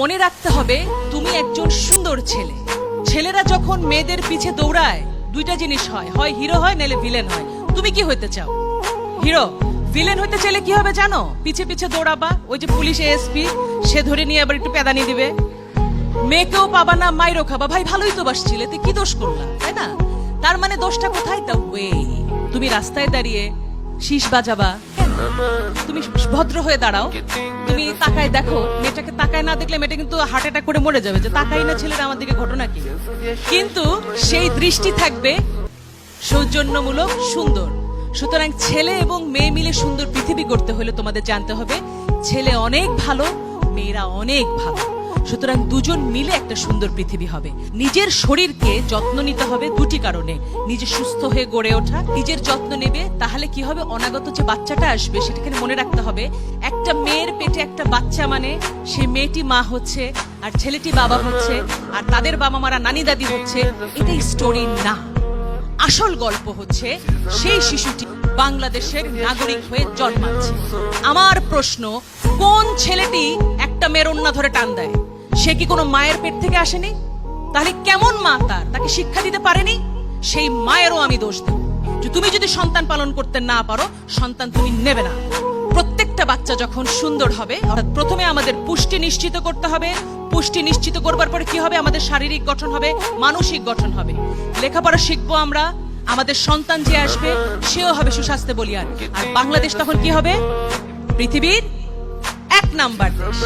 মনে রাখতে হবে, তুমি একজন সুন্দর ছেলে। ছেলেরা যখন মেয়েদের পিছে দৌড়ায়, দুইটা জিনিস হয়। হয় হিরো হয়, নাহলে ভিলেন হয়। তুমি কি হইতে চাও? হিরো, ভিলেন হইতে চাইলে কি হবে জানো? পিছে পিছে দৌড়াবা, ওই যে পুলিশ এসপি সে ধরে নিয়ে আবার একটু পেদানি দিবে। মেয়েকেও পাবা না, মাইরও খাবা। ভাই, ভালোই তো বাসছিলে তুই কি দোষ করলা, তাই না? তার মানে দোষটা কোথায়? তা ওয়ে তুমি রাস্তায় দাঁড়িয়ে শীষ বাজাবা। তুমি ভদ্র হয়ে দাঁড়াও। তুমি তাকায় দেখো, মেয়েটাকে তাকায় না দেখলে মেয়েটা কিন্তু হার্ট অ্যাটাক করে মরে যাবে। যে তাকাই না ছেলেরা আমার দিকে ঘটনা কি? কিন্তু সেই দৃষ্টি থাকবে সৌজন্যমূলক সুন্দর। সুতরাং ছেলে এবং মেয়ে মিলে সুন্দর পৃথিবী করতে হলে তোমাদের জানতে হবে, ছেলে অনেক ভালো, মেয়েরা অনেক ভালো। সুতরাং দুজন মিলে একটা সুন্দর পৃথিবী হবে। নিজের শরীরকে যত্ন নিতে হবে দুটি কারণে। নিজে সুস্থ হয়ে গড়ে ওঠা, নিজের যত্ন নেবে, তাহলে কি হবে? অনাগত যে বাচ্চাটা আসবে, সেটাকে মনে রাখতে হবে, একটা মেয়ের পেটে একটা বাচ্চা মানে সে মেয়েটি মা হচ্ছে, আর ছেলেটি বাবা হচ্ছে, আর তাদের বাবা মারা নানি দাদি হচ্ছে, এটাই স্টোরি না। আসল গল্প হচ্ছে, সেই শিশুটি বাংলাদেশের নাগরিক হয়ে জন্মাচ্ছে। আমার প্রশ্ন, কোন ছেলেটি একটা মেয়ের অন্য ধরে টান দেয়? সে কি কোনো মায়ের পেট থেকে আসেনি? তাহলে কেমন মা তার? তাকে শিক্ষা দিতে পারেনি? সেই মায়েরও আমি দোষ দেব। যে তুমি যদি সন্তান পালন করতে না পারো, সন্তান তুমি নেবে না। প্রত্যেকটা বাচ্চা যখন সুন্দর হবে, অর্থাৎ প্রথমে আমাদের পুষ্টি নিশ্চিত করতে হবে। পুষ্টি নিশ্চিত করবার পরে কি হবে? আমাদের শারীরিক গঠন হবে, মানসিক গঠন হবে। লেখাপড়া শিখব আমরা, আমাদের সন্তান যে আসবে, সেও হবে সুস্বাস্থ্য বলিয়ান আর বাংলাদেশ তখন কি হবে? পৃথিবীর এক নাম্বার দেশ।